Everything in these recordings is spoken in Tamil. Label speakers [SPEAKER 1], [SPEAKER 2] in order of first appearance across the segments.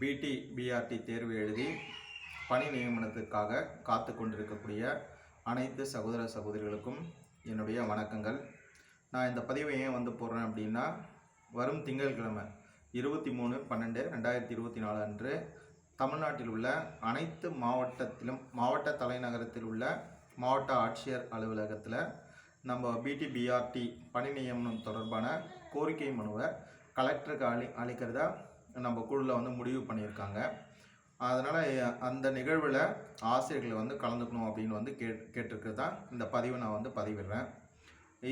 [SPEAKER 1] பிடி பிஆர்டி தேர்வு எழுதி பணி நியமனத்துக்காக காத்து கொண்டிருக்கக்கூடிய அனைத்து சகோதர சகோதரிகளுக்கும் என்னுடைய வணக்கங்கள். நான் இந்த பதிவை ஏன் வந்து போடுறேன் அப்படின்னா வரும் திங்கட்கிழமை இருபத்தி மூணு பன்னெண்டு ரெண்டாயிரத்தி இருபத்தி நாலு அன்று தமிழ்நாட்டில் உள்ள அனைத்து மாவட்டத்திலும் மாவட்ட தலைநகரத்தில் உள்ள மாவட்ட ஆட்சியர் அலுவலகத்தில் நம்ம பிடி பிஆர்டி பணி நியமனம் தொடர்பான கோரிக்கை மனுவை கலெக்டருக்கு அளி அளிக்கிறதா நம்ம குழுவில் வந்து முடிவு பண்ணியிருக்காங்க. அதனால் அந்த நிகழ்வில் ஆசிரியர்களை வந்து கலந்துக்கணும் அப்படின்னு வந்து கேட் கேட்டிருக்கிறது தான் இந்த பதிவை நான் வந்து பதிவிடுறேன்.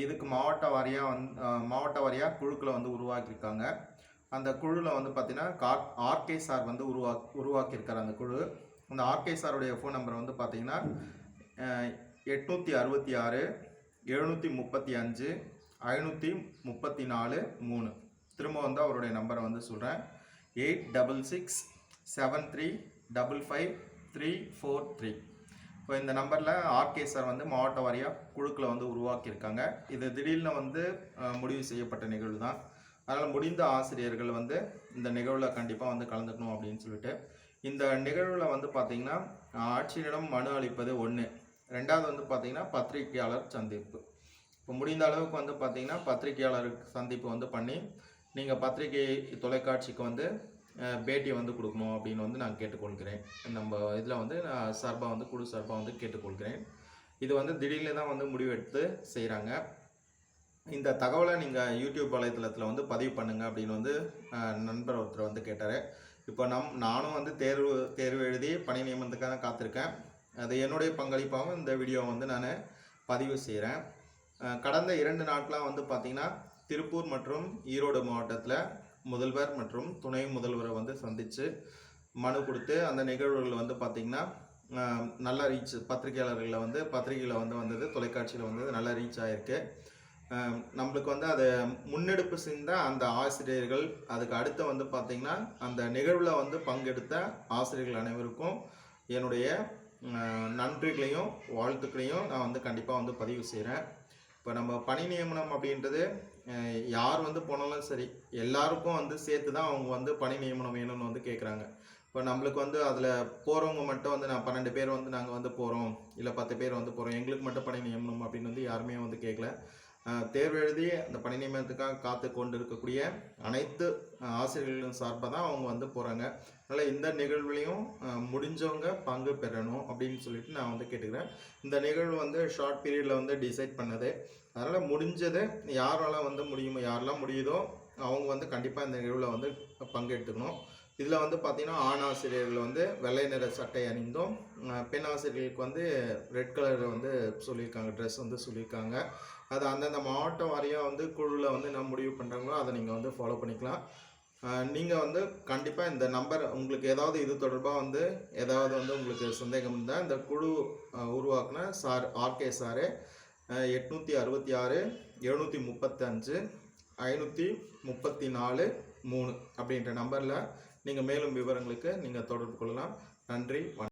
[SPEAKER 1] இதுக்கு மாவட்ட வாரியாக வந்து மாவட்ட வாரியாக குழுக்களை வந்து உருவாக்கியிருக்காங்க. அந்த குழுவில் வந்து பார்த்திங்கன்னா கார் ஆர்கே சார் வந்து உருவா உருவாக்கியிருக்கார் அந்த குழு. அந்த ஆர்கே சாருடைய ஃபோன் நம்பர் வந்து பார்த்திங்கன்னா எட்நூற்றி அறுபத்தி ஆறு எழுநூற்றி முப்பத்தி அஞ்சு ஐநூற்றி முப்பத்தி நாலு மூணு. திரும்ப வந்து அவருடைய நம்பரை வந்து சொல்கிறேன் eight double six seven three double five three four three. இப்போ இந்த நம்பரில் ஆர்கே சார் வந்து மாவட்ட வாரியாக குழுக்களை வந்து உருவாக்கியிருக்காங்க. இது திடீர்னு வந்து முடிவு செய்யப்பட்ட நிகழ்வு தான் அதனால் முடிந்த ஆசிரியர்கள் வந்து இந்த நிகழ்வில் கண்டிப்பாக வந்து கலந்துக்கணும் அப்படின்னு சொல்லிட்டு இந்த நிகழ்வில் வந்து பார்த்திங்கன்னா ஆட்சியரிடம் மனு அளிப்பது ஒன்று ரெண்டாவது வந்து பார்த்திங்கன்னா பத்திரிகையாளர் சந்திப்பு. இப்போ முடிந்த அளவுக்கு வந்து பார்த்திங்கன்னா பத்திரிகையாளர் சந்திப்பு வந்து பண்ணி நீங்கள் பத்திரிகை தொலைக்காட்சிக்கு வந்து பேட்டி வந்து கொடுக்கணும் அப்படின்னு வந்து நான் கேட்டுக்கொள்கிறேன். நம்ம இதில் வந்து நான் சார்பாக வந்து குழு சார்பாக வந்து கேட்டுக்கொள்கிறேன். இது வந்து திடீர்னு தான் வந்து முடிவெடுத்து செய்கிறாங்க இந்த தகவலை நீங்கள் யூடியூப் வலைத்தளத்தில் வந்து பதிவு பண்ணுங்கள் அப்படின்னு வந்து நண்பர் ஒருத்தர் வந்து கேட்டார். இப்போ நம் நானும் வந்து தேர்வு தேர்வு எழுதி பணி நியமனத்துக்காக காத்திருக்கேன். அது என்னுடைய பங்களிப்பாகவும் இந்த வீடியோவை வந்து நான் பதிவு செய்கிறேன் கடந்த இரண்டு நாட்களாக வந்து பார்த்திங்கன்னா திருப்பூர் மற்றும் ஈரோடு மாவட்டத்தில் முதல்வர் மற்றும் துணை முதல்வரை வந்து சந்தித்து மனு கொடுத்து அந்த நிகழ்வுகள் வந்து பார்த்திங்கன்னா நல்லா நல்ல ரீச் பத்திரிகையாளர்களில் வந்து பத்திரிகையில் வந்து வந்தது தொலைக்காட்சியில் வந்தது நல்ல ரீச் ஆகிருக்கு நம்மளுக்கு வந்து அதை முன்னெடுப்பு செஞ்ச அந்த ஆசிரியர்கள் அதுக்கு அடுத்து வந்து பார்த்திங்கன்னா அந்த நிகழ்வில் வந்து பங்கெடுத்த ஆசிரியர்கள் அனைவருக்கும் என்னுடைய நன்றிகளையும் வாழ்த்துக்களையும் நான் வந்து கண்டிப்பாக வந்து பதிவு செய்கிறேன் இப்போ நம்ம பணி நியமனம் அப்படின்றது யார் வந்து போனாலும் சரி எல்லாருக்கும் வந்து சேர்த்து தான் அவங்க வந்து பணி நியமனம் வேணும்னு வந்து கேட்குறாங்க இப்போ நம்மளுக்கு வந்து அதில் போகிறவங்க மட்டும் வந்து நான் பன்னெண்டு பேர் வந்து நாங்கள் வந்து போகிறோம் இல்லை பத்து பேர் வந்து போகிறோம் எங்களுக்கு மட்டும் பணி நியமனம் அப்படின்னு வந்து யாருமே வந்து கேட்கல தேர்வு எழுதி அந்த பணி நியமனத்துக்காக காத்து கொண்டு இருக்கக்கூடிய அனைத்து ஆசிரியர்களின் ஆசிரியர்களும் சார்பாக தான் அவங்க வந்து போகிறாங்க அதனால் இந்த நிகழ்வுலையும் முடிஞ்சவங்க பங்கு பெறணும் அப்படின்னு சொல்லிட்டு நான் வந்து கேட்டுக்கிறேன். இந்த நிகழ்வு வந்து ஷார்ட் பீரியடில் வந்து டிசைட் பண்ணது. அதனால் முடிஞ்சதை யாரால வந்து முடியுமோ யாரெல்லாம் முடியுதோ அவங்க வந்து கண்டிப்பாக இந்த நிகழ்வில் வந்து பங்கெடுத்துக்கணும். இதில் வந்து பார்த்திங்கன்னா ஆண் ஆசிரியர்கள் வந்து வெள்ளை நிற சட்டை அணிந்தும் பெண் ஆசிரியர்களுக்கு வந்து ரெட் கலர் வந்து சொல்லியிருக்காங்க ட்ரெஸ் வந்து சொல்லியிருக்காங்க. அது அந்தந்த மாவட்டம் வாரியாக வந்து குழுவில் வந்து என்ன முடிவு பண்ணுறாங்களோ அதை நீங்கள் வந்து ஃபாலோ பண்ணிக்கலாம். நீங்கள் வந்து கண்டிப்பாக இந்த நம்பர் உங்களுக்கு ஏதாவது இது தொடர்பாக வந்து ஏதாவது வந்து உங்களுக்கு சந்தேகம் இருந்தால் இந்த குழு உருவாக்குன சார் ஆர்கே சாரு எட்நூற்றி அறுபத்தி ஆறு எழுநூற்றி முப்பத்தஞ்சு ஐநூற்றி முப்பத்தி நாலு மூணு அப்படின்ற நம்பரில் நீங்கள் மேலும் விவரங்களுக்கு நீங்கள் தொடர்பு கொள்ளலாம். நன்றி வணக்கம்.